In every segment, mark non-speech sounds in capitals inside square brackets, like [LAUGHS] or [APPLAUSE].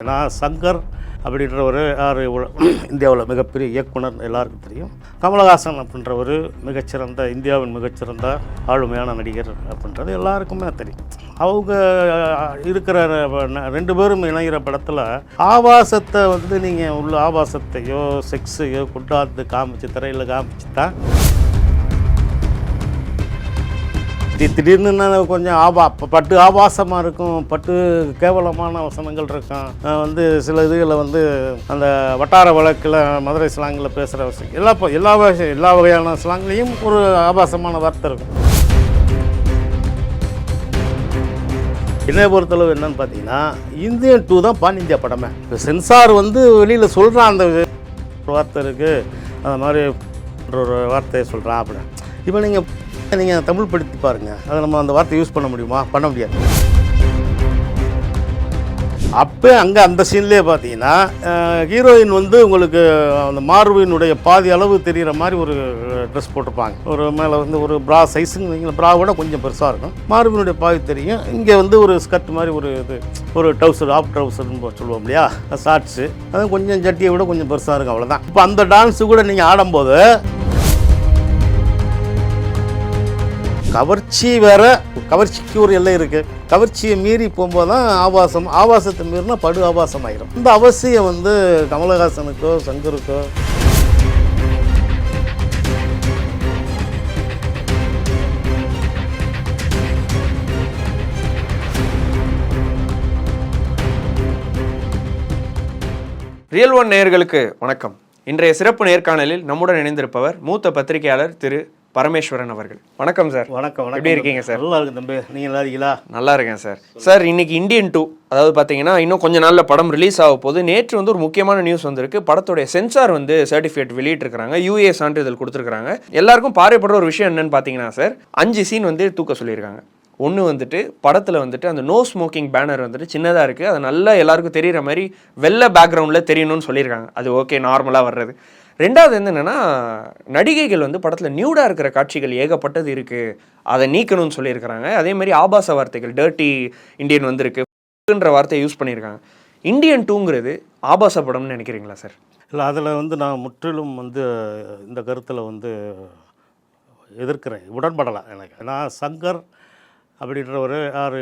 நான் சங்கர் அப்படின்ற ஒரு யார் இந்தியாவில் மிகப்பெரிய இயக்குனர் எல்லாருக்கும் தெரியும். கமலஹாசன் அப்படின்றவர் மிகச்சிறந்த இந்தியாவின் மிகச்சிறந்த ஆளுமையான நடிகர் அப்படின்றது எல்லாருக்குமே தெரியும். அவங்க இருக்கிற ரெண்டு பேரும் இணைகிற படத்தில் ஆபாசத்தை வந்து நீங்கள் உள்ள ஆபாசத்தையோ செக்ஸையோ கொண்டாந்து காமிச்சு திரையில் காமிச்சு தான் திடீர்னு என்ன கொஞ்சம் ஆபா பட்டு ஆபாசமாக இருக்கும் பட்டு கேவலமான வசனங்கள் இருக்கும். வந்து சில இதுகளில் வந்து அந்த வட்டார வழக்கில் மதுரை ஸ்லாங்கில் பேசுகிற விஷயம் எல்லா ப- எல்லா வகை எல்லா வகையான ஸ்லாங்லேயும் ஒரு ஆபாசமான வார்த்தை இருக்கும். என்னை பொறுத்தளவு என்னன்னு பார்த்தீங்கன்னா இந்தியன் டூ தான் பான் இந்தியா படமே. இப்போ சென்சார் வந்து வெளியில் சொல்கிறான் அந்த வார்த்தை இருக்குது அந்த மாதிரி ஒரு வார்த்தையை சொல்கிறான் அப்படின்னு. இப்போ நீங்கள் நீங்கள் தமிழ் படுத்தி பாருங்கள் அதை நம்ம அந்த வார்த்தை யூஸ் பண்ண முடியுமா? பண்ண முடியாது. அப்போ அங்கே அந்த சீன்லேயே பார்த்தீங்கன்னா ஹீரோயின் வந்து உங்களுக்கு அந்த மார்பினுடைய பாதி அளவு தெரிகிற மாதிரி ஒரு ட்ரெஸ் போட்டிருப்பாங்க. ஒரு மேலே வந்து ஒரு ப்ரா சைஸுங்க ப்ரா ப்ராவோட கொஞ்சம் பெருசாக இருக்கும். மார்பினுடைய பாதி தெரியும். இங்கே வந்து ஒரு ஸ்கர்ட் மாதிரி ஒரு இது ஒரு ட்ரௌசர் ஆஃப் ட்ரௌசர்னு சொல்லுவோம் இல்லையா? ஷார்ட்ஸு அது கொஞ்சம் ஜட்டியை விட கொஞ்சம் பெருசாக இருக்கும் அவ்வளோதான் இப்போ அந்த டான்ஸு கூட நீங்கள் ஆடும்போது கவர்ச்சி வேற கவர்ச்சிக்கு ஒரு எல்லை இருக்கு. கவர்ச்சியை மீறி போகும்போது தான் ஆபாசம். ஆபாசத்தை மீறினா படு ஆபாசம் ஆயிரும் இந்த அவசியம் வந்து கமலஹாசனுக்கோ சங்கருக்கோ. ரியல் ஒன் நேயர்களுக்கு வணக்கம். இன்றைய சிறப்பு நேர்காணலில் நம்முடன் இணைந்திருப்பவர் மூத்த பத்திரிகையாளர் திரு பரமேஸ்வரன் அவர்கள். வணக்கம் சார். வணக்கம் வணக்கம். எப்படி இருக்கீங்க சார்? நல்லா இருக்கு தம்பி. நீங்கள் நல்லா இருக்கீங்களா? நல்லா இருக்கேன் சார். சார் இன்னைக்கு இந்தியன் டூ அதாவது பார்த்தீங்கன்னா இன்னும் கொஞ்ச நாளில் படம் ரிலீஸ் ஆக போகுது. நேற்று வந்து ஒரு முக்கியமான நியூஸ் வந்திருக்கு. படத்துடைய சென்சார் வந்து சர்டிஃபிகேட் வெளியிட்டிருக்காங்க யூஏ சான்றிதழ் கொடுத்துருக்காங்க எல்லாருக்கும் பாறைப்படுற ஒரு விஷயம் என்னன்னு பார்த்தீங்கன்னா சார் அஞ்சு சீன் வந்து தூக்க சொல்லியிருக்காங்க. ஒன்று வந்துட்டு படத்தில் வந்துட்டு அந்த நோ ஸ்மோக்கிங் பேனர் வந்துட்டு சின்னதாக இருக்குது அது நல்லா எல்லாருக்கும் தெரியிற மாதிரி வெள்ளை பேக்ரவுண்டில் தெரியணும்னு சொல்லியிருக்காங்க. அது ஓகே நார்மலாக வர்றது. ரெண்டாவது என்னென்னா நடிகைகள் வந்து படத்தில் நியூடாக இருக்கிற காட்சிகள் ஏகப்பட்டது இருக்குது அதை நீக்கணும்னு சொல்லியிருக்கிறாங்க. அதே மாதிரி ஆபாச வார்த்தைகள் டர்ட்டி இந்தியன் வந்திருக்குன்ற வார்த்தையை யூஸ் பண்ணியிருக்காங்க. இந்தியன் டூங்கிறது ஆபாச படம்னு நினைக்கிறீங்களா சார் இல்லை அதில் வந்து நான் முற்றிலும் வந்து இந்த கருத்தில் வந்து எதிர்க்கிறேன். உடன்படலை எனக்கு. நான் சங்கர் அப்படின்ற ஒரு யார்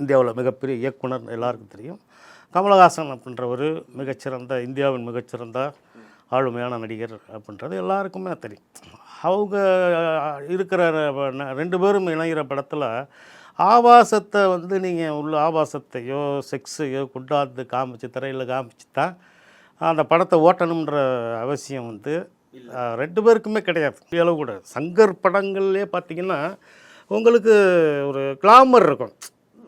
இந்தியாவில் மிகப்பெரிய இயக்குனர் எல்லாருக்கும் தெரியும். கமலஹாசன் அப்படின்ற ஒரு மிகச்சிறந்த இந்தியாவின் மிகச்சிறந்த ஆளுமையான நடிகர் அப்படின்றது எல்லாருக்குமே தெரியும். அவங்க இருக்கிற ரெண்டு பேரும் இணைகிற படத்தில் ஆபாசத்தை வந்து நீங்கள் உள்ள ஆபாசத்தையோ செக்ஸையோ கொண்டாந்து காமிச்சு திரையில் காமிச்சு தான் அந்த படத்தை ஓட்டணுன்ற அவசியம் வந்து ரெண்டு பேருக்குமே கிடையாது. அளவு கூட சங்கர் படங்கள்லேயே பார்த்தீங்கன்னா உங்களுக்கு ஒரு கிளாமர் இருக்கும்.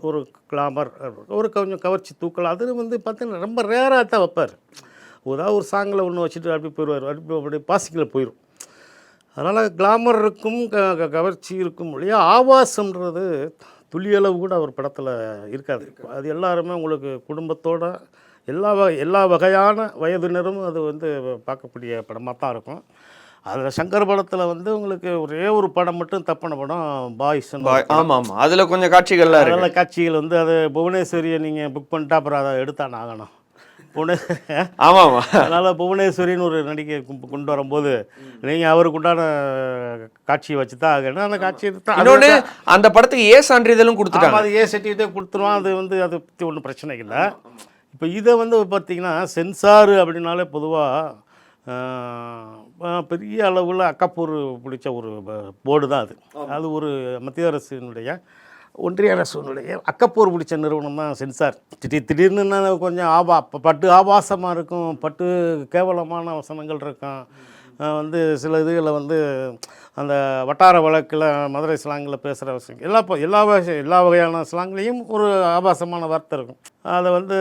ஒரு கிளாமர் ஒரு கொஞ்சம் கவர்ச்சி தூக்கல் அது வந்து பார்த்தீங்கன்னா ரொம்ப ரேராக தான் வைப்பார். ஏதாவது ஒரு சாங்கில் ஒன்று வச்சுட்டு அப்படி போயிடுவார். அப்படி அப்படி பாசிக்கில் போயிடும் அதனால் கிளாமர் இருக்கும் க- கவர்ச்சி இருக்கும் இல்லையா? ஆபாசம்ன்றது துளியளவு கூட அவர் படத்தில் இருக்காது. அது எல்லாருமே உங்களுக்கு குடும்பத்தோட எல்லா வகை எல்லா வகையான வயதினரும் அது வந்து பார்க்கக்கூடிய படமாக தான் இருக்கும். அதில் சங்கர் படத்தில் வந்து உங்களுக்கு ஒரே ஒரு படம் மட்டும் தப்பான படம் பாய்ஸ் ஆமாம் ஆமாம் அதில் கொஞ்சம் காட்சிகள்லாம் அதெல்லாம் காட்சிகள் வந்து அது புவனேஸ்வரியை நீங்கள் புக் பண்ணிட்டா அப்புறம் அதை எடுத்தானே ஆகணும். புவனே ஆமாம் ஆமாம் அதனால் புவனேஸ்வரின்னு ஒரு நடிகை கொண்டு வரும்போது நீங்கள் அவருக்கு உண்டான காட்சியை வச்சு தான் ஆகணும் அந்த காட்சி எடுத்தா அது இன்னொன்று அந்த படத்துக்கு ஏ சான்றிதழும் கொடுத்துட்டாங்க. அது ஏ சர்டிஃபிகேட்டே கொடுத்துருவோம் அது வந்து அதை பற்றி ஒன்றும் பிரச்சனை இல்லை. இப்போ இதை வந்து பார்த்தீங்கன்னா சென்சார் அப்படின்னாலே பொதுவாக பெரிய அளவில் அக்கப்பூர் பிடிச்ச ஒரு போர்டு தான் அது. அது ஒரு மத்திய அரசினுடைய ஒன்றிய அரசினுடைய அக்கப்பூர் பிடிச்ச நிறுவனம் தான் சென்சார். திடீர் திடீர்னு கொஞ்சம் ஆபா பட்டு ஆபாசமாக இருக்கும் பட்டு கேவலமான வசனங்கள் இருக்கும். வந்து சில இதுகளில் வந்து அந்த வட்டார வழக்கில் மதுரை ஸ்லாங்கில் பேசுகிற விஷயம் எல்லா எல்லா வகை எல்லா வகையான ஸ்லாங்லேயும் ஒரு ஆபாசமான வார்த்தை இருக்கும். அதை வந்து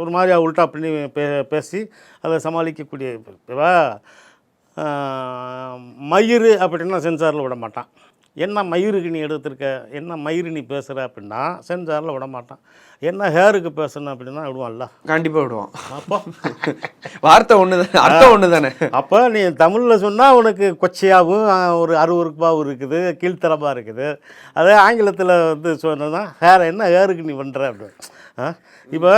ஒரு மாதிரியாக உல்ட்டா பண்ணி பே பேசி அதை சமாளிக்கக்கூடிய இப்போ மயிறு அப்படின்னா சென்சாரில் விட மாட்டான். என்ன மயிருக்கு நீ எடுத்திருக்க என்ன மயிறு நீ பேசுகிற அப்படின்னா சென்சாரில் விட மாட்டான் என்ன ஹேருக்கு பேசணும் அப்படின்னா விடுவான்ல. கண்டிப்பா விடுவான். அப்போ? வார்த்தை ஒன்று தானே அர்த்தம் ஒன்று தானே அப்போ நீ தமிழில் சொன்னால் உனக்கு கொச்சையாகவும் ஒரு அருவருப்பாகவும் இருக்குது கீழ்த்தரமாக இருக்குது. அதே ஆங்கிலத்தில் வந்து சொன்னோன்னா ஹேர் என்ன ஹேருக்கு நீ பண்ணுற அப்படின்னு. ஆ? இப்போ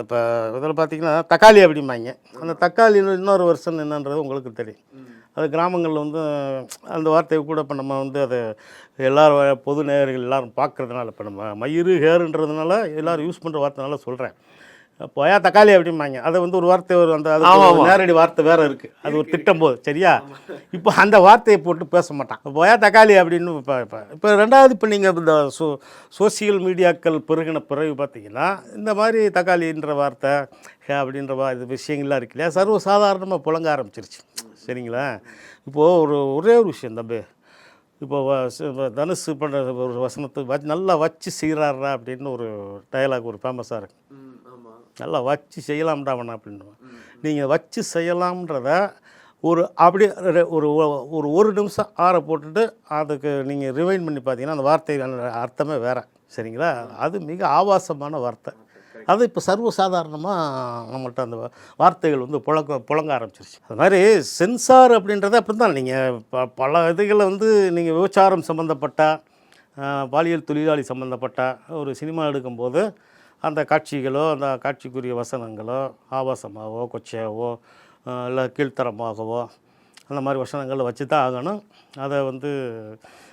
இப்போ இதில் பார்த்தீங்கன்னா தக்காளி அப்படிம்பாங்க. அந்த தக்காளி இன்னொரு வருஷம் என்னன்றது உங்களுக்கு தெரியும். அது கிராமங்களில் வந்து அந்த வார்த்தையை கூட இப்போ நம்ம வந்து அதை எல்லோரும் பொது நேயர்கள் எல்லாரும் பார்க்குறதுனால இப்போ நம்ம மயிறு ஹேருன்றதுனால எல்லாரும் யூஸ் பண்ணுற வார்த்தைனால சொல்கிறேன் போயா தக்காளி அப்படிம்பாங்க. அதை வந்து ஒரு வார்த்தை ஒரு அந்த. நேரடி வார்த்தை வேற இருக்கு. அது ஒரு திட்டம் போது சரியா? இப்போ அந்த வார்த்தையை போட்டு பேச மாட்டான். போயா தக்காளி அப்படின்னு இப்போ இப்போ இப்போ ரெண்டாவது இப்போ நீங்கள் இந்த சோ சோசியல் மீடியாக்கள் பெருகின பிறகு பார்த்தீங்கன்னா இந்த மாதிரி தக்காளின்ற வார்த்தை அப்படின்ற வா இது விஷயங்கள்லாம் இருக்கு இல்லையா? சர்வசாதாரணமாக புழங்க ஆரம்பிச்சிருச்சு. சரிங்களா? இப்போது ஒரு ஒரே ஒரு விஷயம் தம்பி. இப்போ வ- சி- வ- தனுஷ் பண்ணுற ஒரு வசனத்தை வச்சு நல்லா வச்சு செய்கிறாரா அப்படின்னு ஒரு டயலாக் ஒரு ஃபேமஸாக இருக்கு. நல்லா வச்சு செய்யலாம்டா அவனை அப்படின்னு நீங்கள் வச்சு செய்யலாம்ன்றத ஒரு அப்படி ஒரு ஒரு ஒரு நிமிஷம் ஆற போட்டுட்டு அதுக்கு நீங்கள் ரிவைண்ட் பண்ணி பார்த்தீங்கன்னா அந்த வார்த்தை அர்த்தமே வேறு. சரிங்களா? அது மிக ஆபாசமான வார்த்தை. அது இப்போ சர்வசாதாரணமாக நம்மள்ட்ட அந்த வார்த்தைகள் வந்து புழக்க புழங்க ஆரம்பிச்சிருச்சு. அது மாதிரி சென்சார் அப்படின்றத அப்படி தான் நீங்கள் ப பல இதுகளை வந்து நீங்கள் விபச்சாரம் சம்மந்தப்பட்ட பாலியல் தொழிலாளி சம்மந்தப்பட்ட ஒரு சினிமா எடுக்கும்போது அந்த காட்சிகளோ அந்த காட்சிக்குரிய வசனங்களோ ஆபாசமாகவோ கொச்சையாகவோ இல்லை கீழ்த்தரமாகவோ அந்த மாதிரி வசனங்களை வச்சு தான் ஆகணும். அதை வந்து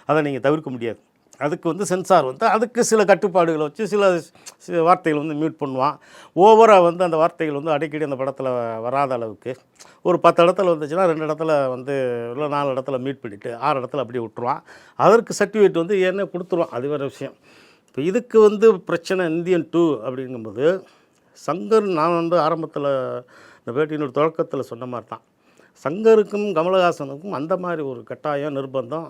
அதை நீங்கள் தவிர்க்க முடியாது. அதுக்கு வந்து சென்சார் வந்து அதுக்கு சில கட்டுப்பாடுகளை வச்சு சில சில வார்த்தைகள் வந்து மியூட் பண்ணுவான். ஓவராக வந்து அந்த வார்த்தைகள் வந்து அடிக்கடி அந்த படத்தில் வராத அளவுக்கு. ஒரு பத்து இடத்துல வந்துச்சுன்னா ரெண்டு இடத்துல வந்து இல்லை நாலு இடத்துல மீட் பண்ணிவிட்டு ஆறு இடத்துல அப்படியே விட்டுருவான். அதற்கு சர்டிஃபிகேட் வந்து ஏன்னே கொடுத்துருவான். அது வேறு விஷயம். இப்போ இதுக்கு வந்து பிரச்சனை இந்தியன் டூ அப்படிங்கும்போது சங்கர் நான் வந்து ஆரம்பத்தில் இந்த பேட்டியினோட தொடக்கத்தில் சொன்ன மாதிரி தான். சங்கருக்கும் கமலஹாசனுக்கும் அந்த மாதிரி ஒரு கட்டாயம் நிர்பந்தம்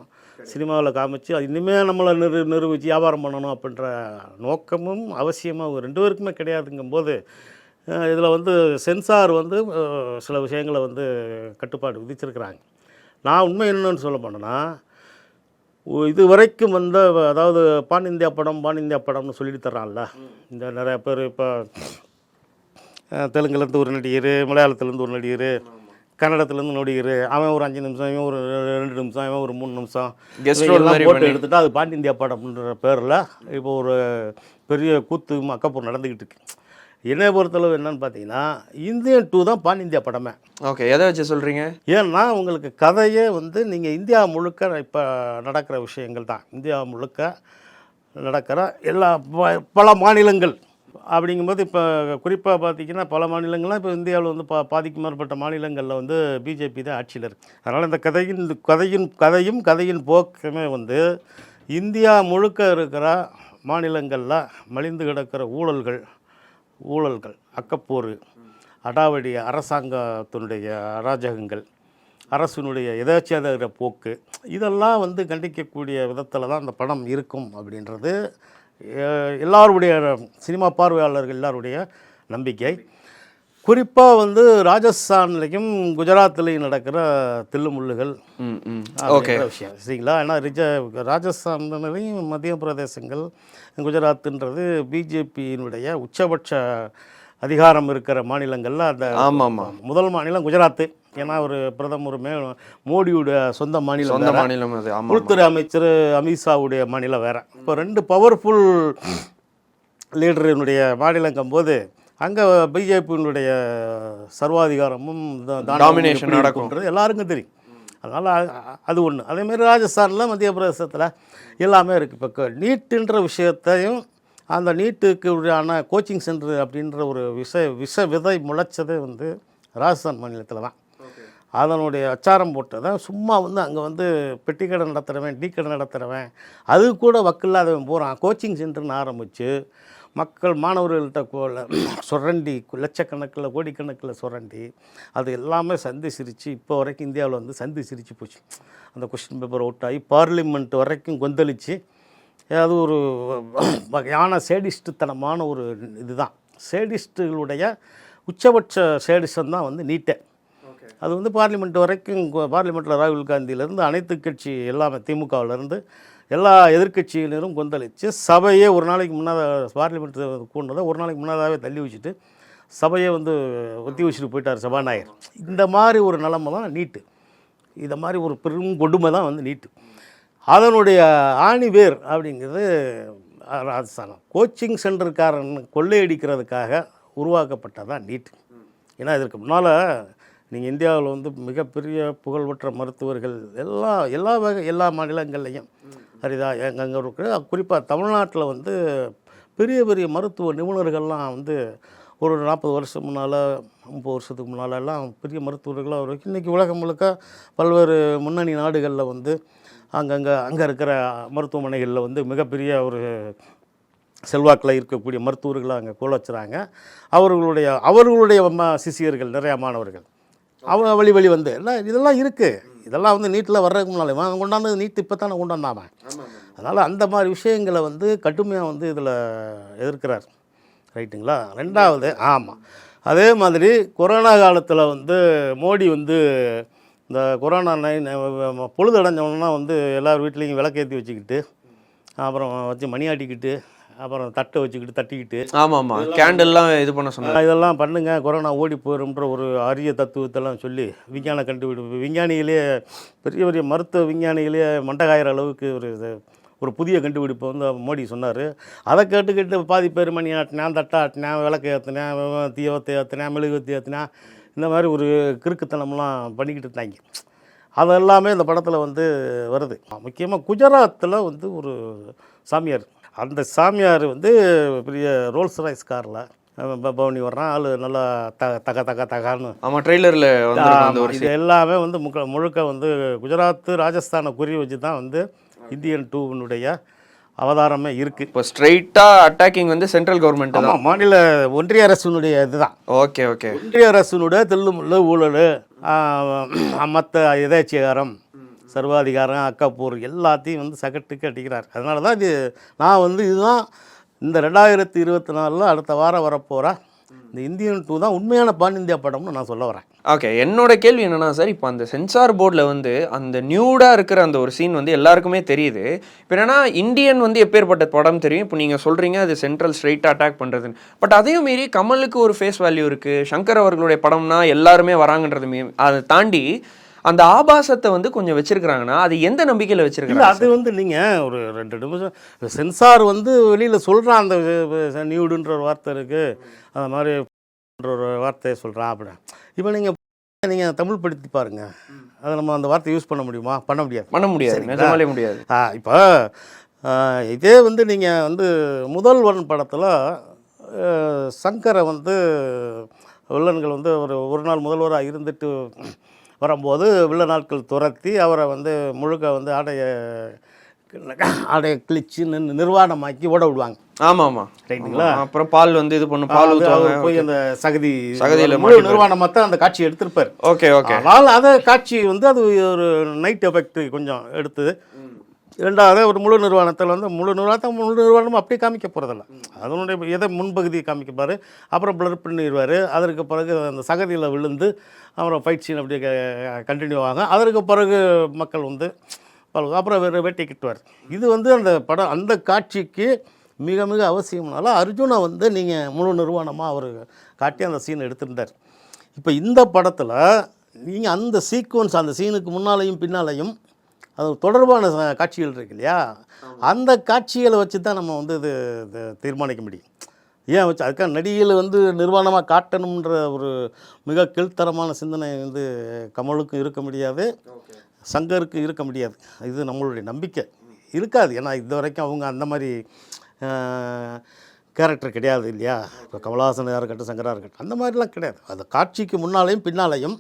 சினிமாவில் காமிச்சு அது இனிமேல் நம்மளை நிறு நிரூபித்து வியாபாரம் பண்ணணும் அப்படின்ற நோக்கமும் அவசியமாக ரெண்டு பேருக்குமே கிடையாதுங்கும்போது இதில் வந்து சென்சார் வந்து சில விஷயங்களை வந்து கட்டுப்பாடு விதிச்சிருக்கிறாங்க. நான் உண்மை என்னன்னு சொல்ல போனேன்னா இது வரைக்கும் வந்த அதாவது பான் இந்தியா படம் பான் இந்தியா படம்னு சொல்லிட்டு தர்றான்ல. இந்த நிறைய பேர் இப்போ தெலுங்குலேருந்து ஒரு நடிகர் மலையாளத்துலேருந்து ஒரு நடிகர் கன்னடத்துலேருந்து நடிகர் அவன் ஒரு அஞ்சு நிமிஷம் இவன் ஒரு ரெண்டு நிமிஷம் இவன் ஒரு மூணு நிமிஷம். போட்டு பண்ணி. எடுத்துட்டு அது பாண்டி இந்தியா படம்ன்ற பேரில் இப்போ ஒரு பெரிய கூத்து அக்கப்பூர் நடந்துக்கிட்டு இருக்கு. என்னை பொறுத்தளவு என்னன்னு பார்த்தீங்கன்னா இந்தியன் டூ தான் பான் இந்தியா படமே. ஓகே எதை வச்சு சொல்றீங்க? ஏன்னா உங்களுக்கு கதையே வந்து நீங்கள் இந்தியா முழுக்க இப்போ நடக்கிற விஷயங்கள் தான். இந்தியா முழுக்க நடக்கிற எல்லா பல மாநிலங்கள் அப்படிங்கும்போது இப்போ குறிப்பாக பார்த்தீங்கன்னா பல மாநிலங்கள்லாம் இப்போ இந்தியாவில் வந்து பா பாதிக்கு மேற்பட்ட மாநிலங்களில் வந்து பிஜேபி தான் ஆட்சியில் இருக்குது அதனால் இந்த கதையின் இந்த கதையின் கதையும் கதையின் போக்குமே வந்து இந்தியா முழுக்க இருக்கிற மாநிலங்களில் மலிந்து கிடக்கிற ஊழல்கள் ஊழல்கள் அக்கப்போர் அடாவடி அரசாங்கத்தினுடைய அராஜகங்கள் அரசினுடைய எதாச்சியாத போக்கு இதெல்லாம் வந்து கண்டிக்கக்கூடிய விதத்தில் தான் அந்த படம் இருக்கும் அப்படின்றது எல்லாருடைய சினிமா பார்வையாளர்கள் எல்லாருடைய நம்பிக்கை. குறிப்பாக வந்து ராஜஸ்தான்லேயும் குஜராத்லேயும் நடக்கிற தில்லுமுள்ளுகள் ம் ம். ஓகே. விஷயம். சரிங்களா? ஏன்னா ரிஜ ராஜஸ்தான்லையும் மத்திய பிரதேசங்கள் குஜராத்ன்றது பிஜேபியினுடைய உச்சபட்ச அதிகாரம் இருக்கிற மாநிலங்களில் அந்த ஆமா ஆமா முதல் மாநிலம் குஜராத்து. ஏன்னா ஒரு பிரதமருமே மோடியோட சொந்த மாநிலம் சொந்த. மாநிலம் உள்துறை அமைச்சர் அமித்ஷாவுடைய மாநிலம் வேற. இப்போ ரெண்டு பவர்ஃபுல் லீடரினுடைய மாநிலங்கும் போது அங்கே பிஜேபியினுடைய சர்வாதிகாரமும் த- தாண்டவமும் Domination எப்படி நடக்கும். இருக்குன்றது எல்லாருக்கும் தெரியும். அதனால் அது ஒன்று அதேமாரி ராஜஸ்தானில் மத்திய பிரதேசத்தில் எல்லாமே இருக்குது இப்போ நீட்டுன்ற விஷயத்தையும் அந்த நீட்டுக்கு உண்டான கோச்சிங் சென்டர் அப்படின்ற ஒரு விஷ விஷ விதை முளைச்சதே வந்து ராஜஸ்தான் மாநிலத்தில் தான். அதனுடைய அச்சாரம் போட்டதை சும்மா வந்து அங்கே வந்து பெட்டி கடை நடத்துகிறவன் டீ கடை நடத்துகிறவன் அது கூட வக்கில்லாதவன் போகிறான் கோச்சிங் சென்டர்னு ஆரம்பித்து மக்கள் மாணவர்கள்ட்ட கோல சுரண்டி லட்சக்கணக்கில் கோடிக்கணக்கில் சுரண்டி அது எல்லாமே சந்தி சிரித்து இப்போ வரைக்கும் இந்தியாவில் வந்து சந்தி சிரித்து போச்சு. அந்த கொஸ்டின் பேப்பர் அவுட் ஆகி பார்லிமெண்ட் வரைக்கும் கொந்தளிச்சு அது ஒரு வகையான சேடிஸ்டுத்தனமான ஒரு இதுதான். சேடிஸ்ட்டுகளுடைய உச்சபட்ச சேடிசம் தான் வந்து நீட்டை. அது வந்து பார்லிமெண்ட் வரைக்கும் பார்லிமெண்ட்டில் ராகுல் காந்தியிலேருந்து அனைத்து கட்சி எல்லாமே திமுகவிலேருந்து எல்லா எதிர்க்கட்சியினரும் கொந்தளித்து சபையே ஒரு நாளைக்கு முன்னதாக பார்லிமெண்ட் கூண்டதை ஒரு நாளைக்கு முன்னதாகவே தள்ளி வச்சுட்டு சபையை வந்து ஒத்தி வச்சுட்டு போயிட்டார் சபாநாயகர். இந்த மாதிரி ஒரு நிலமை தான் நீட்டு. இந்த மாதிரி ஒரு பெரும் கொடுமை தான் வந்து நீட்டு. அதனுடைய ஆணிவேர் அப்படிங்கிறது ராஜஸ்தானம். கோச்சிங் சென்டருக்காரன் கொள்ளையடிக்கிறதுக்காக உருவாக்கப்பட்டதான் நீட் ஏன்னா இதற்கு முன்னால் நீங்கள் இந்தியாவில் வந்து மிகப்பெரிய புகழ்பெற்ற மருத்துவர்கள் எல்லா எல்லா வகை எல்லா மாநிலங்கள்லையும் சரிதா? எங்கெங்கே இருக்கிற? குறிப்பாக தமிழ்நாட்டில் வந்து பெரிய பெரிய மருத்துவ நிபுணர்கள்லாம் வந்து ஒரு நாற்பது வருஷம் முன்னால் முப்பது வருஷத்துக்கு முன்னாலெல்லாம் பெரிய மருத்துவர்களாக வரைக்கும் இன்றைக்கி உலகம் முழுக்க பல்வேறு முன்னணி நாடுகளில் வந்து அங்கங்கே அங்கே இருக்கிற மருத்துவமனைகளில் வந்து மிகப்பெரிய ஒரு செல்வாக்கில் இருக்கக்கூடிய மருத்துவர்களை அங்கே கூட வச்சுறாங்க. அவர்களுடைய அவர்களுடைய ம- சிஷியர்கள் நிறையா மாணவர்கள். அவ வழி வழி வந்து எல்லாம் இதெல்லாம் இருக்குது இதெல்லாம் வந்து நீட்டில் வர்றதுக்கு முன்னாலே அவன் கொண்டாந்து நீட் இப்போ தானே கொண்டாந்தாம அதனால் அந்த மாதிரி விஷயங்களை வந்து கடுமையாக வந்து இதில் எதிர்க்கிறார். ரைட்டுங்களா? ரெண்டாவது ஆமாம் அதே மாதிரி கொரோனா காலத்தில் வந்து மோடி வந்து இந்த கொரோனா நைன் பொழுது அடைஞ்சவனா வந்து எல்லார் வீட்லேயும் விளக்கேற்றி வச்சுக்கிட்டு அப்புறம் வச்சு மணி ஆட்டிக்கிட்டு அப்புறம் தட்டை வச்சுக்கிட்டு தட்டிக்கிட்டு ஆமா ஆமா கேண்டல்லாம் இது பண்ண சொன்னாங்க. இதெல்லாம் பண்ணுங்க. கொரோனா ஓடி போயிரும்ன்ற ஒரு அரிய தத்துவத்தெல்லாம் சொல்லி விஞ்ஞான கண்டுபிடிப்பு விஞ்ஞானிகளே பெரிய பெரிய மருத்துவ விஞ்ஞானிகளே மண்டகாயிற அளவுக்கு ஒரு இது ஒரு புதிய கண்டுபிடிப்பை வந்து மோடி சொன்னார். அதை கேட்டுக்கிட்டு பாதி பேர் மணி ஆட்டினேன் தட்டை ஆட்டினேன் விளக்கு ஏற்றினேன் தீவத்தை ஏற்றினேன் மெழுகுவத்தி ஏற்றினேன் இந்த மாதிரி ஒரு கிறுக்குத்தனம்லாம் பண்ணிக்கிட்டு இருந்தாங்க. அதெல்லாமே இந்த படத்தில் வந்து வருது. முக்கியமாக குஜராத்தில் வந்து ஒரு சாமியார் அந்த சாமியார் வந்து பெரிய ரோல்ஸ் ராய்ஸ் காரில் பவனி வர்றான் ஆள் நல்லா த தக தக தகான்னு. ஆமா ட்ரெய்லர்ல வந்து அந்த ஒரு இது எல்லாமே வந்து முக்க முழுக்க வந்து குஜராத் ராஜஸ்தானை குறி வச்சு தான் வந்து இந்தியன் டூவினுடைய அவதாரமே இருக்குது இப்போ ஸ்ட்ரைட்டா அட்டாக்கிங் வந்து சென்ட்ரல் கவர்மெண்ட் தான். ஆமாம் மாநில ஒன்றிய அரசினுடைய இதுதான். Okay okay. ஒன்றிய அரசினுடைய தில்லுமுள்ளு ஊழல் மற்ற எதேச்சிகாரம் சர்வாதிகாரம் அக்காப்பூர் எல்லாத்தையும் வந்து சகட்டுக்கு அடிக்கிறார். அதனால தான் இது நான் வந்து இதுதான் இந்த ரெண்டாயிரத்தி இருபத்தி நாலில் அடுத்த வாரம் வரப்போகிற இந்த இந்தியன் டூ தான் உண்மையான பான் இந்தியா படம்னு நான் சொல்ல வரேன். ஓகே என்னோட கேள்வி என்னன்னா சார் இப்போ அந்த சென்சார் போர்டில் வந்து அந்த நியூடாக இருக்கிற அந்த ஒரு சீன் வந்து எல்லாருக்குமே தெரியுது. இப்போ என்னன்னா இந்தியன் வந்து எப்பேற்பட்ட படம் தெரியும்? இப்போ நீங்கள் சொல்கிறீங்க அது சென்ட்ரல் ஸ்ட்ரைட்டாக அட்டாக் பண்ணுறதுன்னு பட் அதையும் மீறி கமலுக்கு ஒரு ஃபேஸ் வேல்யூ இருக்குது சங்கர் அவர்களுடைய படம்னா எல்லாருமே வராங்கன்றது மீ அதை தாண்டி அந்த ஆபாசத்தை வந்து கொஞ்சம் வச்சிருக்கிறாங்கன்னா அது எந்த நம்பிக்கையில் வச்சிருக்காங்க அது வந்து நீங்கள் ஒரு ரெண்டு நிமிஷம் சென்சார் வந்து வெளியில் சொல்கிறான் அந்த நியூடுன்ற ஒரு வார்த்தை இருக்குது அந்த மாதிரி ஒரு வார்த்தையை சொல்கிறான் அப்படின்னு. இப்போ நீங்கள் நீங்கள் தமிழ் படுத்தி பாருங்க. அதை நம்ம அந்த வார்த்தை யூஸ் பண்ண முடியுமா? பண்ண முடியாது. பண்ண முடியாது. முடியாது. ஆ இப்போ இதே வந்து நீங்கள் வந்து முதல்வன் படத்தில் சங்கரை வந்து வில்லன்கள் வந்து ஒரு ஒரு நாள் முதல்வராக இருந்துட்டு வரும்போது வில்ல நாட்கள் துரத்தி அவரை வந்து முழுக்க வந்து ஆடைய ஆடையை கிழிச்சு நின்னு நிர்வாணமாக்கி ஓட விடுவாங்க. ஆமாம். ஆமாம் ரைட்டுங்களா? அப்புறம் பால் வந்து இது பண்ணும் பால் ஊற்றுவாங்க போய் அந்த சகதி சகதியில முழு. நிர்வாணமாக தான் அந்த காட்சி எடுத்திருப்பார். Okay okay. ஆனால் அதை காட்சி வந்து அது ஒரு நைட் எஃபெக்ட் கொஞ்சம் எடுத்து ரெண்டாவது ஒரு முழு நிறுவனத்தில் வந்து முழு நிறுவனத்தை முழு நிறுவனமும் அப்படியே காமிக்க போகிறதில்ல அதனுடைய எதை முன்பகுதியை காமிக்கப்பார் அப்புறம் பிளர் பண்ணிடுவார். அதற்கு பிறகு அந்த சகதியில் விழுந்து அப்புறம் ஃபைட் சீன் அப்படியே கண்டினியூ ஆகும். அதற்கு பிறகு மக்கள் வந்து அப்புறம் வேறு வேட்டை கிட்டுவார். இது வந்து அந்த படம் அந்த காட்சிக்கு மிக மிக அவசியம்னால அர்ஜுனை வந்து நீங்கள் முழு நிறுவனமாக அவர் காட்டி அந்த சீன் எடுத்திருந்தார். இப்போ இந்த படத்தில் நீங்கள் அந்த சீக்வன்ஸ் அந்த சீனுக்கு முன்னாலையும் பின்னாலையும் அது தொடர்பான காட்சிகள் இருக்கு இல்லையா? அந்த காட்சிகளை வச்சு தான் நம்ம வந்து இது தீர்மானிக்க முடியும். ஏன் வச்சு அதுக்காக நடிகைகளை வந்து நிர்வாணமாக காட்டணுன்ற ஒரு மிக கீழ்த்தரமான சிந்தனை வந்து கமலுக்கும் இருக்க முடியாது. சங்கருக்கு இருக்க முடியாது. இது நம்மளுடைய நம்பிக்கை. இருக்காது. ஏன்னா இது வரைக்கும் அவங்க அந்த மாதிரி கேரக்டர் கிடையாது இல்லையா? இப்போ கமலஹாசனாக இருக்கட்டும் சங்கராக இருக்கட்டும் அந்த மாதிரிலாம் கிடையாது. அந்த காட்சிக்கு முன்னாலையும் பின்னாலையும்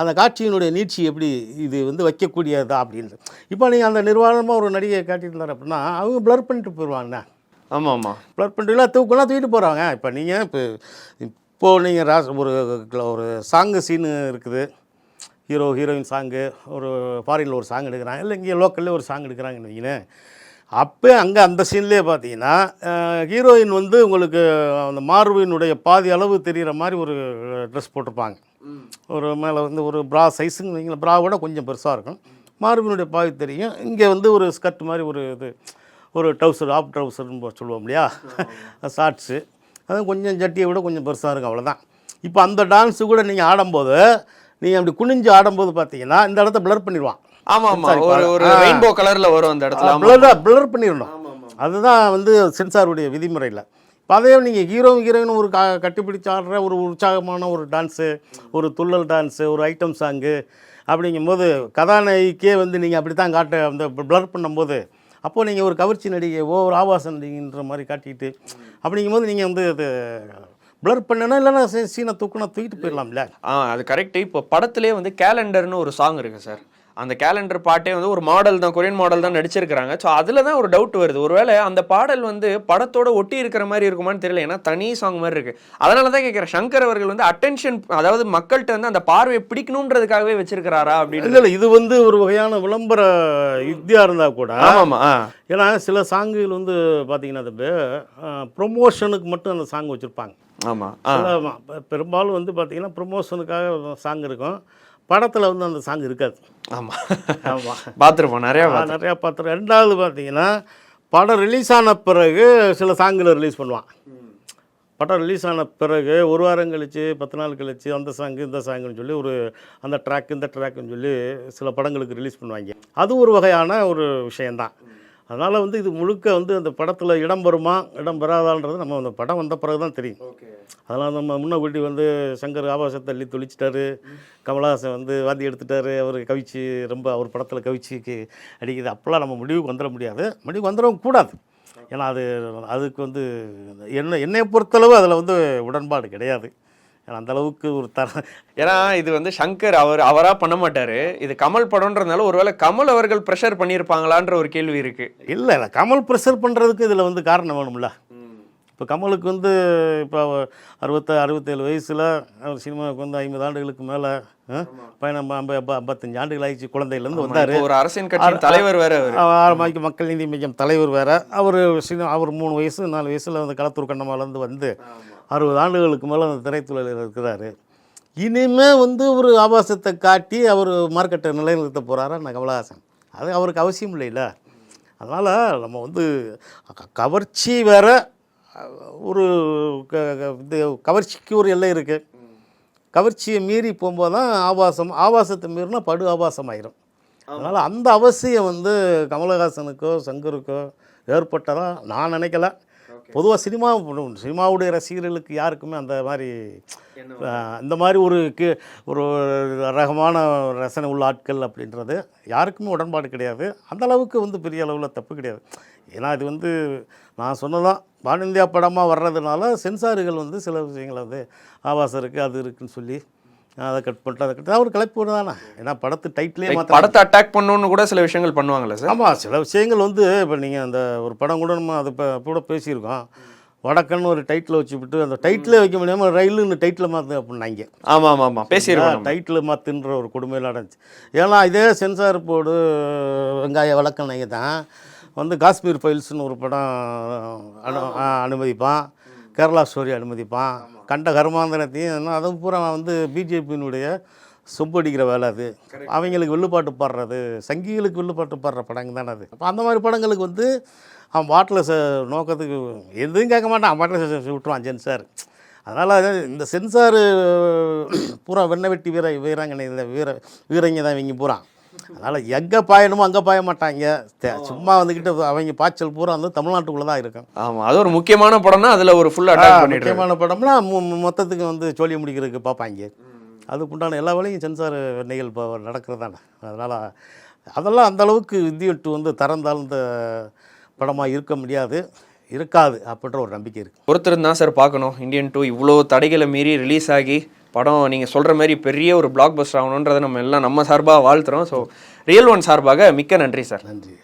அந்த காட்சியினுடைய நீட்சி எப்படி இது வந்து வைக்கக்கூடியதா அப்படின்னு இப்போ நீங்கள் அந்த நிர்வாணமாக ஒரு நடிகையை காட்டியிருந்தார் அப்படின்னா அவங்க ப்ளர் பண்ணிட்டு போயிடுவாங்கண்ணே ஆமாம் ஆமாம் ப்ளர் பண்ணிட்டுலாம் தூக்கலாம் தூக்கிட்டு போகிறாங்க இப்போ நீங்கள் இப்போ இப்போது நீங்கள் ராஸ் ஒரு ஒரு சாங்கு சீனு இருக்குது. ஹீரோ ஹீரோயின் சாங்கு ஒரு ஃபாரினில் ஒரு சாங் எடுக்கிறாங்க. இல்லை இங்கே லோக்கல்லே ஒரு சாங் எடுக்கிறாங்கன்னு வைங்களேன். அப்போ அங்கே அந்த சீன்லேயே பார்த்தீங்கன்னா ஹீரோயின் வந்து உங்களுக்கு அந்த மார்பினுடைய பாதி அளவு தெரிகிற மாதிரி ஒரு ட்ரெஸ் போட்டிருப்பாங்க. ஒரு மேலே வந்து ஒரு ப்ரா சைஸுங்க வைங்களேன் ப்ராவோட கொஞ்சம் பெருசாக இருக்கும். மார்பினுடைய பாவி தெரியும். இங்கே வந்து ஒரு ஸ்கர்ட் மாதிரி ஒரு இது ஒரு ட்ரௌசர் ஆஃப் ட்ரௌசர்னு சொல்லுவோம் இல்லையா? ஷார்ட்ஸு [LAUGHS] அது கொஞ்சம் ஜட்டியை விட கொஞ்சம் பெருசாக இருக்கும் அவ்வளோதான் இப்போ அந்த டான்ஸு கூட நீங்கள் ஆடும்போது நீங்கள் அப்படி குனிஞ்சு ஆடும்போது பார்த்தீங்கன்னா இந்த இடத்த பிளர் பண்ணிடுவான். ஆமா ஆமா. Sorry, ஒரு ஒரு. ரெயின்போ கலர்ல வரும் அந்த இடத்துல. பிளர் பிளர் பண்ணிடணும். அதுதான் வந்து சென்சாருடைய விதிமுறையில். அதே நீங்கள் ஹீரோ ஹீரோயின் ஒரு க கட்டிப்பிடிச்சு ஆடுற ஒரு உற்சாகமான ஒரு டான்ஸு ஒரு துள்ளல் டான்ஸு ஒரு ஐட்டம் சாங்கு அப்படிங்கும்போது கதாநாயகிக்கே வந்து நீங்கள் அப்படி தான் காட்ட அந்த ப்ளர் பண்ணும்போது அப்போது நீங்கள் ஒரு கவர்ச்சி நடிகையவோ ஒரு ஆபாச நடிகைன்ற மாதிரி காட்டிட்டு அப்படிங்கும்போது நீங்கள் வந்து அது பிளர் பண்ணனா இல்லைன்னா சீனை தூக்குனா தூக்கிட்டு போயிடலாம்ல? ஆ அது கரெக்ட் இப்போ படத்திலே வந்து கேலண்டர்னு ஒரு சாங் இருக்குது சார் அந்த கேலண்டர் பாட்டே வந்து ஒரு மாடல் தான் கொரியன் மாடல் தான் நடிச்சிருக்காங்க ஸோ அதில் தான் ஒரு டவுட் வருது. ஒருவேளை அந்த பாடல் வந்து படத்தோட ஒட்டி இருக்கிற மாதிரி இருக்குமான்னு தெரியல. ஏன்னா தனி சாங் மாதிரி இருக்கு. அதனால தான் கேட்குறேன் சங்கர் அவர்கள் வந்து அட்டென்ஷன் அதாவது மக்கள்கிட்ட வந்து அந்த பார்வையை பிடிக்கணுன்றதுக்காகவே வச்சிருக்கிறாரா அப்படின்னு? இல்லை இது வந்து ஒரு வகையான விளம்பர யுக்தியாக இருந்தால் கூட ஆமாமா ஏன்னா சில சாங்குகள் வந்து பார்த்தீங்கன்னா அது ப்ரொமோஷனுக்கு மட்டும் அந்த சாங் வச்சுருப்பாங்க. ஆமா ஆ. சில ம- பெ- பெரும்பாலும் வந்து பார்த்தீங்கன்னா ப்ரொமோஷனுக்காக சாங் இருக்கும். படத்தில் வந்து அந்த சாங் இருக்காது. ஆமா. ஆமாம் பார்த்துருப்போம் நிறையா நிறையா பார்த்துருக்கேன் ரெண்டாவது பார்த்தீங்கன்னா படம் ரிலீஸ் ஆன பிறகு சில சாங்குகளை ரிலீஸ் பண்ணுவான். படம் ரிலீஸ் ஆன பிறகு ஒரு வாரம் கழிச்சு பத்து நாள் கழிச்சு அந்த சாங்கு இந்த சாங்குன்னு சொல்லி ஒரு அந்த ட்ராக் இந்த ட்ராக்குன்னு சொல்லி சில படங்களுக்கு ரிலீஸ் பண்ணுவாங்க. அது ஒரு வகையான ஒரு விஷயந்தான் அதனால் வந்து இது முழுக்க வந்து அந்த படத்தில் இடம் பெறுமா இடம் பெறாதான்றது நம்ம அந்த படம் வந்த பிறகு தான் தெரியும் அதெல்லாம் நம்ம முன்ன கூட்டி வந்து சங்கர் ஆபாசத்தை தள்ளி தொளிச்சிட்டாரு. கமலஹாசன் வந்து வாந்தி எடுத்துட்டாரு. அவர் கவிச்சு ரொம்ப அவர் படத்தில் கவிச்சுக்கு அடிக்குது. அப்போல்லாம் நம்ம முடிவுக்கு வந்துட முடியாது. முடிவுக்கு வந்துடவும் கூடாது. ஏன்னா அது அதுக்கு வந்து என்ன என்னை பொறுத்தளவு அதில் வந்து உடன்பாடு கிடையாது. அந்த அளவுக்கு ஒரு தர ஏன்னா இது வந்து சங்கர் அவர் அவரா பண்ண மாட்டாரு. இது கமல் படம்ன்றதுனால ஒருவேளை கமல் அவர்கள் ப்ரெஷர் பண்ணியிருப்பாங்களான்ற ஒரு கேள்வி இருக்கு. இல்லை இல்லை. கமல் ப்ரெஷர் பண்ணுறதுக்கு இதில் வந்து காரணம் வேணும்ல. இப்போ கமலுக்கு வந்து இப்போ அறுபத்த அறுபத்தேழு வயசில் அவர் சினிமாவுக்கு வந்து ஐம்பது ஆண்டுகளுக்கு மேலே பயணம் ஐம்ப- ஐம்ப- ஐம்பத்தஞ்சு ஆண்டுகள் ஆயிடுச்சு குழந்தையிலேருந்து வந்தார். ஒரு அரசியல் கட்சியின் தலைவர் வேற ஆரம்பிக்க மக்கள் நீதி மையம் தலைவர் வேற. அவர் சின்ன அவர் மூணு வயசு நாலு வயசில் வந்து களத்தூர் கண்ணமாலேருந்து வந்து அறுபது ஆண்டுகளுக்கு மேலே அந்த திரைத்துறையில் இருக்கிறாரு. இனிமே வந்து ஒரு ஆபாசத்தை காட்டி அவர் மார்க்கெட்டை நிலைநிறுத்த போகிறாரா நான் கமலஹாசன்? அது அவருக்கு அவசியம் இல்லைல்ல. அதனால் நம்ம வந்து கவர்ச்சி வேற ஒரு க- க- இது கவர்ச்சிக்கு ஒரு எல்லை இருக்குது கவர்ச்சியை மீறி போகும்போது தான் ஆபாசம் ஆபாசத்தை மீறினா படு ஆபாசம் ஆயிரும் அதனால் அந்த அவசியம் வந்து கமலஹாசனுக்கோ சங்கருக்கோ ஏற்பட்டதாக நான் நினைக்கல. பொதுவாக சினிமா சினிமாவுடைய ரசிகர்களுக்கு யாருக்குமே அந்த மாதிரி இந்த மாதிரி ஒரு கி ஒரு ரகமான ரசனை உள்ள ஆட்கள் அப்படின்றது யாருக்குமே உடன்பாடு கிடையாது. அந்த அளவுக்கு வந்து பெரிய அளவில் தப்பு கிடையாது. ஏன்னா இது வந்து நான் சொன்னதான் வான் இந்தியா படமாக வர்றதுனால சென்சார்கள் வந்து சில விஷயங்களை வந்து ஆபாசம் இருக்குது அது இருக்குன்னு சொல்லி அதை கட் பண்ணிட்டு அதை கட் அவர் கிளப்பி தானே. ஏன்னா படத்து டைட்டிலே மாற்ற படத்தை அட்டாக் பண்ணணும்னு கூட சில விஷயங்கள் பண்ணுவாங்கல்ல சார் ஆமாம் சில விஷயங்கள் வந்து இப்போ நீங்கள் அந்த ஒரு படம் கூட நம்ம அதை இப்போ கூட பேசியிருக்கோம். வடக்கன்னு ஒரு டைட்டில் வச்சுவிட்டு அந்த டைட்டிலே வைக்க முடியாமல் ரயிலுன்னு டைட்டில் மாற்று அப்படின்னாங்க ஆமா ஆமா ஆமா. பேசியிருக்கோம் டைட்டில் மாற்றுன்ற ஒரு கொடுமையில் நடந்துச்சு ஏன்னா இதே சென்சார் போர்டு வெங்காய வழக்கணைங்க தான். வந்து காஷ்மீர் ஃபைல்ஸ்னு ஒரு படம் அனு அனுமதிப்பான். கேரளா ஸ்டோரி அனுமதிப்பான். கண்ட கர்மாந்தனத்தையும் என்ன அதுவும் பூரா வந்து பிஜேபியினுடைய சொம்படிக்கிற வேலை அது. அவங்களுக்கு வில்லுப்பாட்டு பாடுறது சங்கிகளுக்கு வில்லுப்பாட்டு பாடுற படங்க தானே அது. அப்போ அந்த மாதிரி படங்களுக்கு வந்து அவன் பாட்டில் ச நோக்கத்துக்கு எதுவும் கேட்க மாட்டான். அவன் பாட்டில் விட்டுருவான் சென்சார். அதனால் இந்த சென்சார் பூரா வெண்ணை வெட்டி வீர வீராங்கனை வீர வீரங்க தான் இவங்க பூரா. அதனால் எங்கே பாயணுமோ அங்கே பாய மாட்டாங்க. தே- சும்மா வந்துக்கிட்டு அவங்க பாய்ச்சல் பூரா வந்து தமிழ்நாட்டுக்குள்ளே தான் இருக்கும். ஆமா அது ஒரு முக்கியமான படம்னா அதுல ஒரு ஃபுல் முக்கியமான படம்னா மொத்தத்துக்கு வந்து சொல்லி முடிக்கிறதுக்கு பார்ப்பாங்க. அதுக்குண்டான எல்லா வேலையும் சென்சார் வெண்ணைகள் இப்போ நடக்கிறது தானே அதனால் அதெல்லாம் அந்த அளவுக்கு வித்தியட்டு வந்து தரம் தாழ்ந்த படமாக இருக்க முடியாது. இருக்காது அப்படின்ற ஒரு நம்பிக்கை இருக்குது ஒருத்தர் தான் சார் பார்க்கணும். இந்தியன் டூ இவ்வளோ தடைகளை மீறி ரிலீஸ் ஆகி படம் நீங்கள் சொல்கிற மாதிரி பெரிய ஒரு பிளாக் பஸ்டர் ஆகணுன்றதை நம்ம எல்லாம் நம்ம சார்பாக வாழ்த்துறோம். ஸோ ரியல் ஒன் சார்பாக மிக்க நன்றி சார் நன்றி.